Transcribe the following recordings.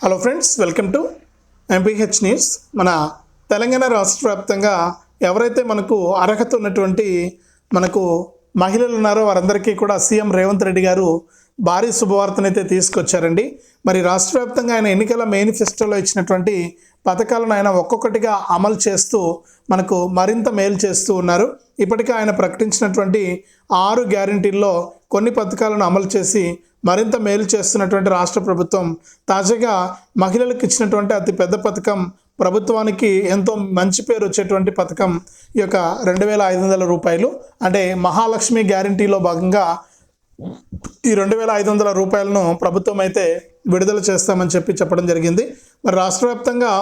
Hello friends welcome to MPH news మన తెలంగాణ రాష్ట్ర వ్యాప్తంగా ఎవరైతే మనకు అర్హత ఉన్నటువంటి మనకు మహిళలు ఉన్నారో వారందరికీ కూడా సీఎం రేవంత్ రెడ్డి గారు భారీ శుభవార్తనైతే తీసుకొచ్చారండి. మరి రాష్ట్ర వ్యాప్తంగా ఆయన ఎన్నికల మేనిఫెస్టోలో ఇచ్చినటువంటి పథకాలను ఆయన ఒక్కొక్కటిగా అమలు చేస్తూ మనకు మరింత మేలు చేస్తూ ఉన్నారు. ఇప్పటికే ఆయన ప్రకటించినటువంటి ఆరు గ్యారంటీల్లో కొన్ని పథకాలను అమలు చేసి మరింత మేలు చేస్తున్నటువంటి రాష్ట్ర ప్రభుత్వం తాజాగా మహిళలకు ఇచ్చినటువంటి అతి పెద్ద పథకం ప్రభుత్వానికి ఎంతో మంచి పేరు వచ్చేటువంటి పథకం ఈ యొక్క రెండు వేల ఐదు వందల రూపాయలు. అంటే మహాలక్ష్మి గ్యారంటీలో భాగంగా ఈ రెండు వేల ఐదు వందల రూపాయలను ప్రభుత్వం అయితే విడుదల చేస్తామని చెప్పి చెప్పడం జరిగింది. మరి రాష్ట్ర వ్యాప్తంగా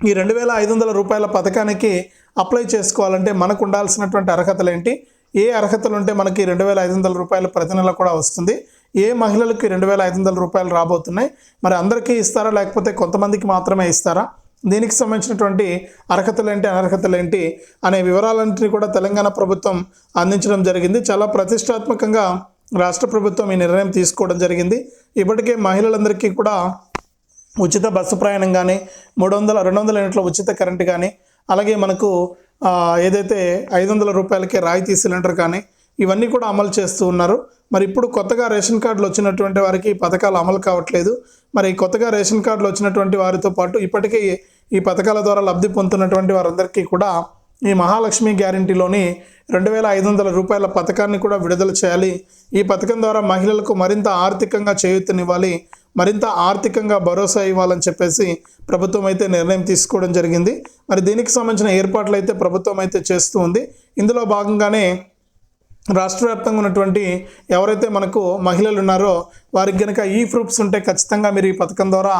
ఈ రెండు వేల ఐదు వందల రూపాయల పథకానికి అప్లై చేసుకోవాలంటే మనకు ఉండాల్సినటువంటి అర్హతలు ఏంటి? ఏ అర్హతలు ఉంటే మనకి రెండు వేల ఐదు వందల రూపాయలు ప్రతి నెల కూడా వస్తుంది. ఏ మహిళలకి రెండు వేల ఐదు వందల రూపాయలు రాబోతున్నాయి? మరి అందరికీ ఇస్తారా? లేకపోతే కొంతమందికి మాత్రమే ఇస్తారా? దీనికి సంబంధించినటువంటి అర్హతలు ఏంటి అనర్హతలు ఏంటి అనే వివరాలన్నింటినీ కూడా తెలంగాణ ప్రభుత్వం అందించడం జరిగింది. చాలా ప్రతిష్టాత్మకంగా రాష్ట్ర ప్రభుత్వం ఈ నిర్ణయం తీసుకోవడం జరిగింది. ఇప్పటికే మహిళలందరికీ కూడా ఉచిత బస్సు ప్రయాణం కానీ మూడు వందల రెండు వందల యూనిట్ల ఉచిత కరెంట్ కానీ అలాగే మనకు ఏదైతే ఐదు వందల రూపాయలకే రాయితీ సిలిండర్ కానీ ఇవన్నీ కూడా అమలు చేస్తూ ఉన్నారు. మరి ఇప్పుడు కొత్తగా రేషన్ కార్డులు వచ్చినటువంటి వారికి ఈ పథకాలు అమలు కావట్లేదు. మరి కొత్తగా రేషన్ కార్డులు వచ్చినటువంటి వారితో పాటు ఇప్పటికే ఈ పథకాల ద్వారా లబ్ధి పొందుతున్నటువంటి వారందరికీ కూడా ఈ మహాలక్ష్మి గ్యారంటీలోని రెండు వేల ఐదు వందల రూపాయల పథకాన్ని కూడా విడుదల చేయాలి. ఈ పథకం ద్వారా మహిళలకు మరింత ఆర్థికంగా చేయూతనివ్వాలి. మరింత ఆర్థికంగా భరోసా ఇవ్వాలని చెప్పేసి ప్రభుత్వం అయితే నిర్ణయం తీసుకోవడం జరిగింది. మరి దీనికి సంబంధించిన ఏర్పాట్లు అయితే ప్రభుత్వం అయితే చేస్తూ ఉంది. ఇందులో భాగంగానే రాష్ట్ర వ్యాప్తంగా ఉన్నటువంటి ఎవరైతే మనకు మహిళలు ఉన్నారో వారికి కనుక ఈ ప్రూఫ్స్ ఉంటే ఖచ్చితంగా మీరు ఈ పథకం ద్వారా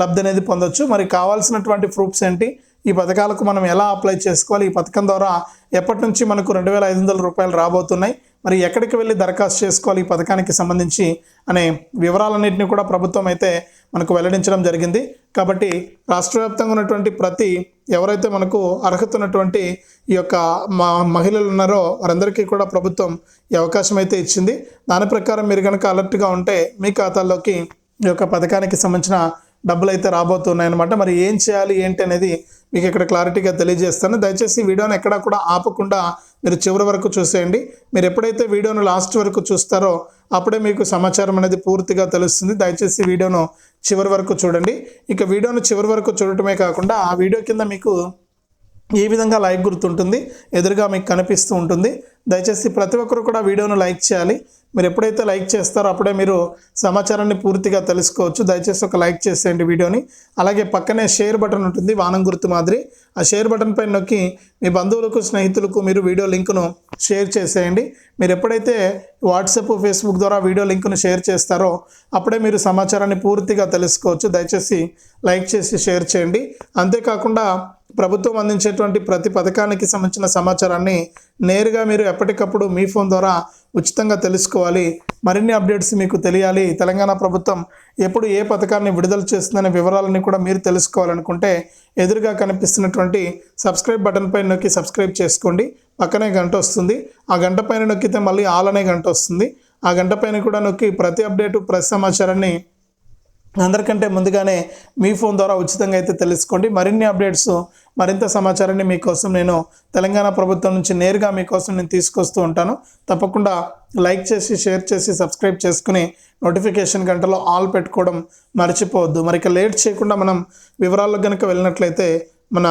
లబ్ధి అనేది పొందొచ్చు. మరి కావాల్సినటువంటి ప్రూఫ్స్ ఏంటి? ఈ పథకాలకు మనం ఎలా అప్లై చేసుకోవాలి? ఈ పథకం ద్వారా ఎప్పటి నుంచి మనకు రెండు వేల ఐదు వందల రూపాయలు రాబోతున్నాయి? మరి ఎక్కడికి వెళ్ళి దరఖాస్తు చేసుకోవాలి ఈ పథకానికి సంబంధించి అనే వివరాలన్నింటినీ కూడా ప్రభుత్వం అయితే మనకు వెల్లడించడం జరిగింది. కాబట్టి రాష్ట్ర వ్యాప్తంగా ఉన్నటువంటి ప్రతి ఎవరైతే మనకు అర్హత ఉన్నటువంటి ఈ యొక్క మా మహిళలు ఉన్నారో వారందరికీ కూడా ప్రభుత్వం ఈ అవకాశం అయితే ఇచ్చింది. దాని ప్రకారం మీరు కనుక అలర్ట్గా ఉంటే మీ ఖాతాల్లోకి ఈ యొక్క పథకానికి సంబంధించిన డబ్బులు అయితే రాబోతున్నాయన్నమాట. మరి ఏం చేయాలి ఏంటి అనేది మీకు ఇక్కడ క్లారిటీగా తెలియజేస్తాను. దయచేసి వీడియోని ఎక్కడా కూడా ఆపకుండా మీరు చివరి వరకు చూసేయండి. మీరు ఎప్పుడైతే వీడియోను లాస్ట్ వరకు చూస్తారో అప్పుడే మీకు సమాచారం అనేది పూర్తిగా తెలుస్తుంది. దయచేసి వీడియోను చివరి వరకు చూడండి. ఇక వీడియోను చివరి వరకు చూడటమే కాకుండా ఆ వీడియో కింద మీకు ఈ విధంగా లైక్ గుర్తుంటుంది ఎదురుగా మీకు కనిపిస్తూ ఉంటుంది. దయచేసి ప్రతి ఒక్కరు కూడా వీడియోను లైక్ చేయాలి. మీరు ఎప్పుడైతే లైక్ చేస్తారో అప్పుడే మీరు సమాచారాన్ని పూర్తిగా తెలుసుకోవచ్చు. దయచేసి ఒక లైక్ చేసేయండి వీడియోని. అలాగే పక్కనే షేర్ బటన్ ఉంటుంది వానం గుర్తు మాదిరి. ఆ షేర్ బటన్ పైన నొక్కి మీ బంధువులకు స్నేహితులకు మీరు వీడియో లింక్ను షేర్ చేసేయండి. మీరు ఎప్పుడైతే వాట్సాప్ ఫేస్బుక్ ద్వారా వీడియో లింక్ను షేర్ చేస్తారో అప్పుడే మీరు సమాచారాన్ని పూర్తిగా తెలుసుకోవచ్చు. దయచేసి లైక్ చేసి షేర్ చేయండి. అంతేకాకుండా ప్రభుత్వం అందించేటువంటి ప్రతి పథకానికి సంబంధించిన సమాచారాన్ని నేరుగా మీరు ఎప్పటికప్పుడు మీ ఫోన్ ద్వారా ఉచితంగా తెలుసుకోవాలి. మరిన్ని అప్డేట్స్ మీకు తెలియాలి. తెలంగాణ ప్రభుత్వం ఎప్పుడు ఏ పథకాన్ని విడుదల చేస్తుందనే వివరాలని కూడా మీరు తెలుసుకోవాలనుకుంటే ఎదురుగా కనిపిస్తున్నటువంటి సబ్స్క్రైబ్ బటన్ పైన నొక్కి సబ్స్క్రైబ్ చేసుకోండి. పక్కనే గంట వస్తుంది. ఆ గంట పైన నొక్కితే మళ్ళీ ఆల్ అనే గంట వస్తుంది. ఆ గంట పైన కూడా నొక్కి ప్రతి అప్డేటు ప్రతి సమాచారాన్ని అందరికంటే ముందుగానే మీ ఫోన్ ద్వారా ఉచితంగా అయితే తెలుసుకోండి. మరిన్ని అప్డేట్స్ మరింత సమాచారాన్ని మీకోసం నేను తెలంగాణ ప్రభుత్వం నుంచి నేరుగా మీకోసం నేను తీసుకొస్తూ ఉంటాను. తప్పకుండా లైక్ చేసి షేర్ చేసి సబ్స్క్రైబ్ చేసుకుని నోటిఫికేషన్ గంటలో ఆల్ పెట్టుకోవడం మర్చిపోవద్దు. మరి ఇక లేట్ చేయకుండా మనం వివరాల్లో కనుక వెళ్ళినట్లయితే మన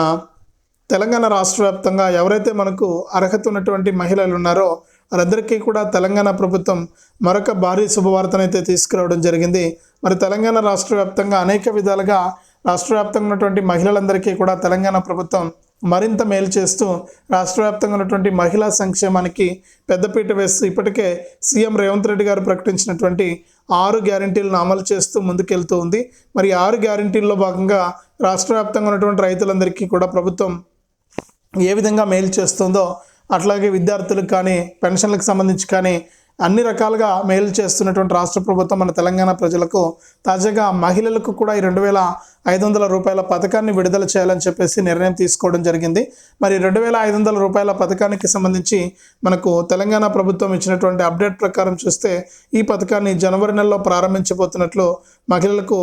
తెలంగాణ రాష్ట్ర వ్యాప్తంగా ఎవరైతే మనకు అర్హత ఉన్నటువంటి మహిళలు ఉన్నారో వారందరికీ కూడా తెలంగాణ ప్రభుత్వం మరొక భారీ శుభవార్తనైతే తీసుకురావడం జరిగింది. మరి తెలంగాణ రాష్ట్ర వ్యాప్తంగా అనేక విధాలుగా రాష్ట్ర వ్యాప్తంగా ఉన్నటువంటి మహిళలందరికీ కూడా తెలంగాణ ప్రభుత్వం మరింత మేలు చేస్తూ రాష్ట్ర వ్యాప్తంగా ఉన్నటువంటి మహిళా సంక్షేమానికి పెద్దపీట వేస్తూ ఇప్పటికే సీఎం రేవంత్ రెడ్డి గారు ప్రకటించినటువంటి ఆరు గ్యారంటీలను అమలు చేస్తూ ముందుకెళ్తూ ఉంది. మరి ఆరు గ్యారంటీల్లో భాగంగా రాష్ట్ర వ్యాప్తంగా ఉన్నటువంటి రైతులందరికీ కూడా ప్రభుత్వం ఏ విధంగా మేలు చేస్తుందో అట్లాగే విద్యార్థులకు కానీ పెన్షన్లకు సంబంధించి కానీ అన్ని రకాలుగా మేలు చేస్తున్నటువంటి రాష్ట్ర ప్రభుత్వం మన తెలంగాణ ప్రజలకు తాజాగా మహిళలకు కూడా ఈ రెండు వేల ఐదు వందల రూపాయల పథకాన్ని విడుదల చేయాలని చెప్పేసి నిర్ణయం తీసుకోవడం జరిగింది. మరి రెండు వేల ఐదు వందల రూపాయల పథకానికి సంబంధించి మనకు తెలంగాణ ప్రభుత్వం ఇచ్చినటువంటి అప్డేట్ ప్రకారం చూస్తే ఈ పథకాన్ని జనవరి నెలలో ప్రారంభించబోతున్నట్లు మహిళలకు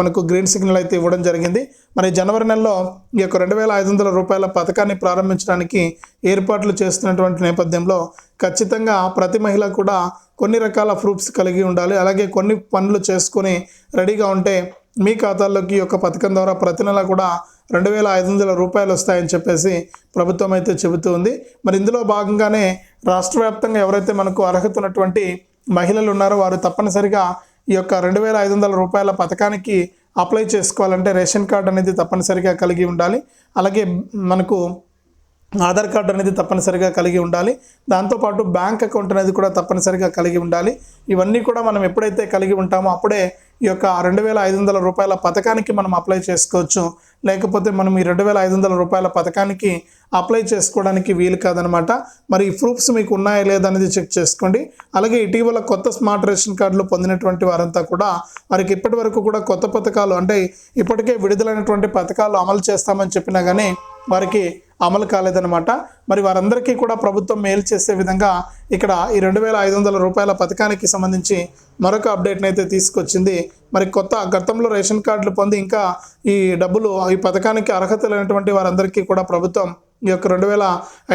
మనకు గ్రీన్ సిగ్నల్ అయితే ఇవ్వడం జరిగింది. మరి జనవరి నెలలో ఈ యొక్క రెండు వేల ఐదు వందల రూపాయల పథకాన్ని ప్రారంభించడానికి ఏర్పాట్లు చేస్తున్నటువంటి నేపథ్యంలో ఖచ్చితంగా ప్రతి మహిళ కూడా కొన్ని రకాల ప్రూఫ్స్ కలిగి ఉండాలి. అలాగే కొన్ని పనులు చేసుకొని రెడీగా ఉంటే మీ ఖాతాల్లోకి ఈ యొక్క పథకం ద్వారా ప్రతి నెల కూడా రెండు వేల ఐదు వందల రూపాయలు వస్తాయని చెప్పేసి ప్రభుత్వం అయితే చెబుతూ ఉంది మరి ఇందులో భాగంగానే రాష్ట్ర వ్యాప్తంగా ఎవరైతే మనకు అర్హత ఉన్నటువంటి మహిళలు ఉన్నారో వారు తప్పనిసరిగా ఈ యొక్క రెండు వేల ఐదు వందల రూపాయల పథకానికి అప్లై చేసుకోవాలంటే రేషన్ కార్డు అనేది తప్పనిసరిగా కలిగి ఉండాలి. అలాగే మనకు ఆధార్ కార్డు అనేది తప్పనిసరిగా కలిగి ఉండాలి. దాంతోపాటు బ్యాంక్ అకౌంట్ అనేది కూడా తప్పనిసరిగా కలిగి ఉండాలి. ఇవన్నీ కూడా మనం ఎప్పుడైతే కలిగి ఉంటామో అప్పుడే ఈ యొక్క రెండు వేల ఐదు వందల రూపాయల పథకానికి మనం అప్లై చేసుకోవచ్చు. లేకపోతే మనం ఈ రెండు వేల ఐదు వందల రూపాయల పథకానికి అప్లై చేసుకోవడానికి వీలు కాదనమాట. మరి ఈ ప్రూఫ్స్ మీకు ఉన్నాయా లేదా అనేది చెక్ చేసుకోండి. అలాగే ఇటీవల కొత్త స్మార్ట్ రేషన్ కార్డులు పొందినటువంటి వారంతా కూడా వారికి ఇప్పటి వరకు కూడా కొత్త పథకాలు అంటే ఇప్పటికే విడుదలైనటువంటి పథకాలు అమలు చేస్తామని చెప్పినా కానీ వారికి అమలు కాలేదన్నమాట. మరి వారందరికీ కూడా ప్రభుత్వం మేలు చేసే విధంగా ఇక్కడ ఈ రెండు వేల ఐదు వందల రూపాయల పథకానికి సంబంధించి మరొక అప్డేట్ని అయితే తీసుకొచ్చింది. మరి కొత్త గతంలో రేషన్ కార్డులు పొంది ఇంకా ఈ డబ్బులు ఈ పథకానికి అర్హత లేనటువంటి వారందరికీ కూడా ప్రభుత్వం ఈ యొక్క రెండు వేల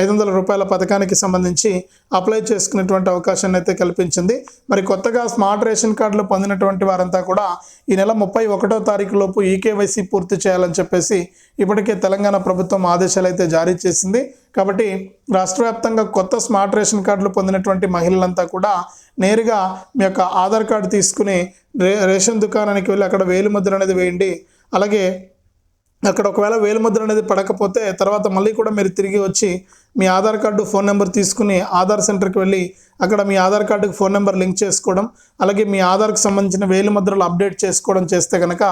ఐదు వందల రూపాయల పథకానికి సంబంధించి అప్లై చేసుకునేటువంటి అవకాశాన్ని అయితే కల్పించింది. మరి కొత్తగా స్మార్ట్ రేషన్ కార్డులు పొందినటువంటి వారంతా కూడా ఈ నెల ముప్పై ఒకటో తారీఖు లోపు ఈకేవైసీ పూర్తి చేయాలని చెప్పేసి ఇప్పటికే తెలంగాణ ప్రభుత్వం ఆదేశాలు అయితే జారీ చేసింది. కాబట్టి రాష్ట్ర వ్యాప్తంగా కొత్త స్మార్ట్ రేషన్ కార్డులు పొందినటువంటి మహిళలంతా కూడా నేరుగా మీ యొక్క ఆధార్ కార్డు తీసుకుని రే రేషన్ దుకాణానికి వెళ్ళి అక్కడ వేలు ముద్ర అనేది వేయండి. అలాగే అక్కడ ఒకవేళ వేలుముద్ర అనేది పడకపోతే తర్వాత మళ్ళీ కూడా మీరు తిరిగి వచ్చి మీ ఆధార్ కార్డు ఫోన్ నెంబర్ తీసుకుని ఆధార్ సెంటర్కి వెళ్ళి అక్కడ మీ ఆధార్ కార్డుకి ఫోన్ నెంబర్ లింక్ చేసుకోవడం అలాగే మీ ఆధార్కి సంబంధించిన వేలుముద్రలు అప్డేట్ చేసుకోవడం చేస్తే కనుక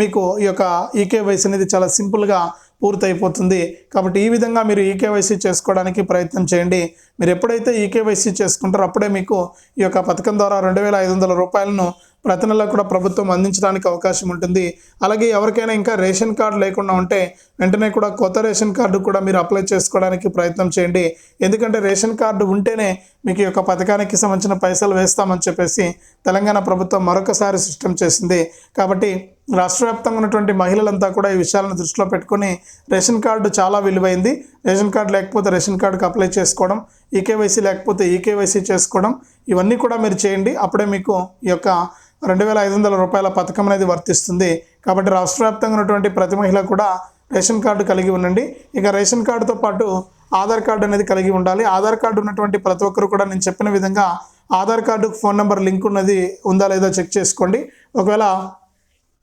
మీకు ఈ యొక్క ఈకేవైసీ అనేది చాలా సింపుల్గా పూర్తయిపోతుంది. కాబట్టి ఈ విధంగా మీరు ఈకేవైసీ చేసుకోవడానికి ప్రయత్నం చేయండి. మీరు ఎప్పుడైతే ఈకేవైసీ చేసుకుంటారో అప్పుడే మీకు ఈ యొక్క పథకం ద్వారా రెండు వేల ఐదు వందల రూపాయలను ప్రతి నెల కూడా ప్రభుత్వం అందించడానికి అవకాశం ఉంటుంది. అలాగే ఎవరికైనా ఇంకా రేషన్ కార్డు లేకుండా ఉంటే వెంటనే కూడా కొత్త రేషన్ కార్డు కూడా మీరు అప్లై చేసుకోవడానికి ప్రయత్నం చేయండి. ఎందుకంటే రేషన్ కార్డు ఉంటేనే మీకు ఈ యొక్క పథకానికి సంబంధించిన పైసలు వేస్తామని చెప్పేసి తెలంగాణ ప్రభుత్వం మరొకసారి సిస్టమ్ చేసింది. కాబట్టి రాష్ట్ర వ్యాప్తంగా ఉన్నటువంటి మహిళలంతా కూడా ఈ విషయాలను దృష్టిలో పెట్టుకొని రేషన్ కార్డు చాలా విలువైంది. రేషన్ కార్డు లేకపోతే రేషన్ కార్డుకి అప్లై చేసుకోవడం ఈకేవైసీ లేకపోతే ఈకేవైసీ చేసుకోవడం ఇవన్నీ కూడా మీరు చేయండి. అప్పుడే మీకు ఈ యొక్క రెండు వేల ఐదు వందల రూపాయల పథకం అనేది వర్తిస్తుంది. కాబట్టి రాష్ట్ర వ్యాప్తంగా ఉన్నటువంటి ప్రతి మహిళ కూడా రేషన్ కార్డు కలిగి ఉండండి. ఇక రేషన్ కార్డుతో పాటు ఆధార్ కార్డు అనేది కలిగి ఉండాలి. ఆధార్ కార్డు ఉన్నటువంటి ప్రతి ఒక్కరు కూడా నేను చెప్పిన విధంగా ఆధార్ కార్డుకు ఫోన్ నెంబర్ లింక్ ఉన్నది ఉందా లేదా చెక్ చేసుకోండి. ఒకవేళ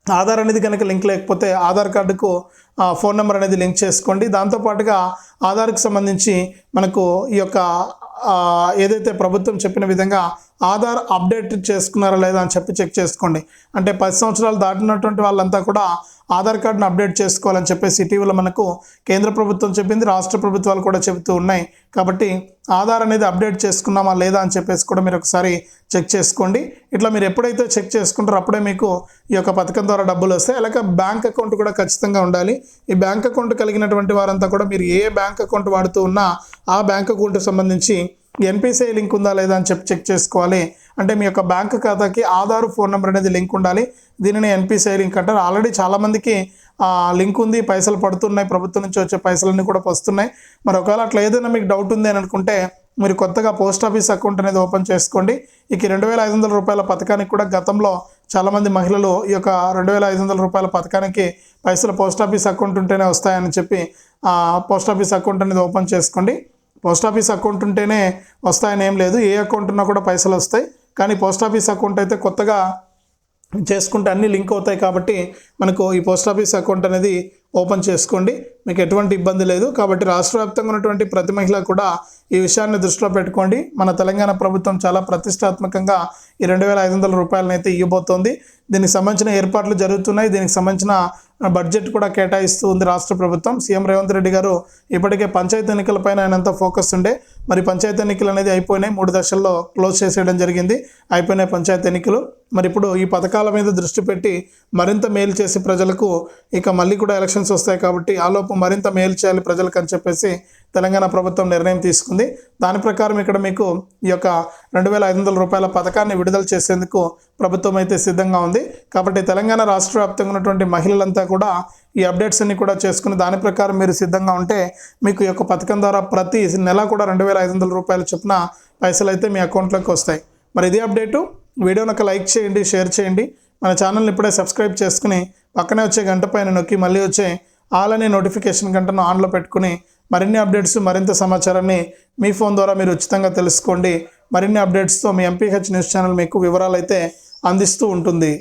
ఆధార్ అనేది కనుక లింక్ లేకపోతే ఆధార్ కార్డుకు ఫోన్ నెంబర్ అనేది లింక్ చేసుకోండి. దాంతోపాటుగా ఆధార్కి సంబంధించి మనకు ఈ యొక్క ఏదైతే ప్రభుత్వం చెప్పిన విధంగా ఆధార్ అప్డేట్ చేసుకున్నారా లేదా అని చెప్పి చెక్ చేసుకోండి. అంటే పది సంవత్సరాలు దాటినటువంటి వాళ్ళంతా కూడా ఆధార్ కార్డును అప్డేట్ చేసుకోవాలని చెప్పేసి ఇటీవల మనకు కేంద్ర ప్రభుత్వం చెప్పింది రాష్ట్ర ప్రభుత్వాలు కూడా చెబుతూ ఉన్నాయి. కాబట్టి ఆధార్ అనేది అప్డేట్ చేసుకున్నామా లేదా అని చెప్పేసి కూడా మీరు ఒకసారి చెక్ చేసుకోండి. ఇట్లా మీరు ఎప్పుడైతే చెక్ చేసుకుంటారో అప్పుడే మీకు ఈ యొక్క పథకం ద్వారా డబ్బులు వస్తాయి. అలాగే బ్యాంక్ అకౌంట్ కూడా ఖచ్చితంగా ఉండాలి. ఈ బ్యాంక్ అకౌంట్ కలిగినటువంటి వారంతా కూడా మీరు ఏ బ్యాంక్ అకౌంట్ వాడుతూ ఉన్నా ఆ బ్యాంక్ అకౌంట్కి సంబంధించి ఎన్పిసిఐ లింక్ ఉందా లేదా అని చెప్పి చెక్ చేసుకోవాలి. అంటే మీ యొక్క బ్యాంక్ ఖాతాకి ఆధార్ ఫోన్ నెంబర్ అనేది లింక్ ఉండాలి. దీనిని ఎన్పిసిఐ లింక్ అంటారు. ఆల్రెడీ చాలామందికి ఆ, లింక్ ఉంది పైసలు పడుతున్నాయి ప్రభుత్వం నుంచి వచ్చే పైసలన్నీ కూడా వస్తున్నాయి. మరి ఒకవేళ అట్లా ఏదైనా మీకు డౌట్ ఉంది అని అనుకుంటే మీరు కొత్తగా పోస్ట్ ఆఫీస్ అకౌంట్ అనేది ఓపెన్ చేసుకోండి. ఇక రెండు వేల ఐదు వందల రూపాయల పథకానికి కూడా గతంలో చాలామంది మహిళలు ఈ యొక్క రెండు వేల ఐదు వందల రూపాయల పథకానికి పైసలు పోస్ట్ ఆఫీస్ అకౌంట్ ఉంటేనే వస్తాయని చెప్పి ఆ, పోస్ట్ ఆఫీస్ అకౌంట్ అనేది ఓపెన్ చేసుకోండి. పోస్ట్ ఆఫీస్ అకౌంట్ ఉంటేనే వస్తాయని ఏం లేదు. ఏ అకౌంట్ ఉన్నా కూడా పైసలు వస్తాయి. కానీ పోస్ట్ ఆఫీస్ అకౌంట్ అయితే కొత్తగా చేసుకుంటే అన్నీ లింక్ అవుతాయి కాబట్టి మనకు ఈ పోస్ట్ ఆఫీస్ అకౌంట్ అనేది ఓపెన్ చేసుకోండి. మీకు ఎటువంటి ఇబ్బంది లేదు. కాబట్టి రాష్ట్ర వ్యాప్తంగా ఉన్నటువంటి ప్రతి మహిళ కూడా ఈ విషయాన్ని దృష్టిలో పెట్టుకోండి. మన తెలంగాణ ప్రభుత్వం చాలా ప్రతిష్టాత్మకంగా ఈ రెండు వేల ఐదు వందల రూపాయలను అయితే ఇవ్వబోతోంది దీనికి సంబంధించిన ఏర్పాట్లు జరుగుతున్నాయి. దీనికి సంబంధించిన బడ్జెట్ కూడా కేటాయిస్తూ ఉంది రాష్ట్ర ప్రభుత్వం. సీఎం రేవంత్ రెడ్డి గారు ఇప్పటికే పంచాయతీ ఎన్నికలపైన ఆయనంత ఫోకస్ ఉండే. మరి పంచాయతీ ఎన్నికలు అనేది అయిపోయినాయి. మూడు దశల్లో క్లోజ్ చేసేయడం జరిగింది. అయిపోయినాయి పంచాయతీ ఎన్నికలు. మరి ఇప్పుడు ఈ పథకాల మీద దృష్టి పెట్టి మరింత మేలు చేసి ప్రజలకు ఇక మళ్ళీ కూడా ఎలక్షన్స్ వస్తాయి కాబట్టి ఆలోపు లోపు మరింత మేలు చేయాలి ప్రజలకు అని చెప్పేసి తెలంగాణ ప్రభుత్వం నిర్ణయం తీసుకుంది. దాని ప్రకారం ఇక్కడ మీకు ఈ యొక్క రెండు వేల ఐదు వందల రూపాయల పథకాన్ని విడుదల చేసేందుకు ప్రభుత్వం అయితే సిద్ధంగా ఉంది. కాబట్టి తెలంగాణ రాష్ట్ర వ్యాప్తంగా ఉన్నటువంటి మహిళలంతా కూడా ఈ అప్డేట్స్ అన్ని కూడా చేసుకుని దాని ప్రకారం మీరు సిద్ధంగా ఉంటే మీకు ఈ యొక్క పథకం ద్వారా ప్రతి నెల కూడా రెండు వేల ఐదు వందల రూపాయల చొప్పున పైసలు అయితే మీ అకౌంట్లోకి వస్తాయి. మరి ఇదే అప్డేటు. వీడియోని ఒక లైక్ చేయండి షేర్ చేయండి. మన ఛానల్ని ఇప్పుడే సబ్స్క్రైబ్ చేసుకుని పక్కనే వచ్చే గంట పైన నొక్కి మళ్ళీ వచ్చే ఆల్ అనే నోటిఫికేషన్ గంటను ఆన్లో పెట్టుకుని మరిన్ని అప్డేట్స్ మరింత సమాచారాన్ని మీ ఫోన్ ద్వారా మీరు ఉచితంగా తెలుసుకోండి. మరిన్ని అప్డేట్స్తో మీ ఎంపీహెచ్ న్యూస్ ఛానల్ మీకు వివరాలు అయితే అందిస్తూ ఉంటుంది.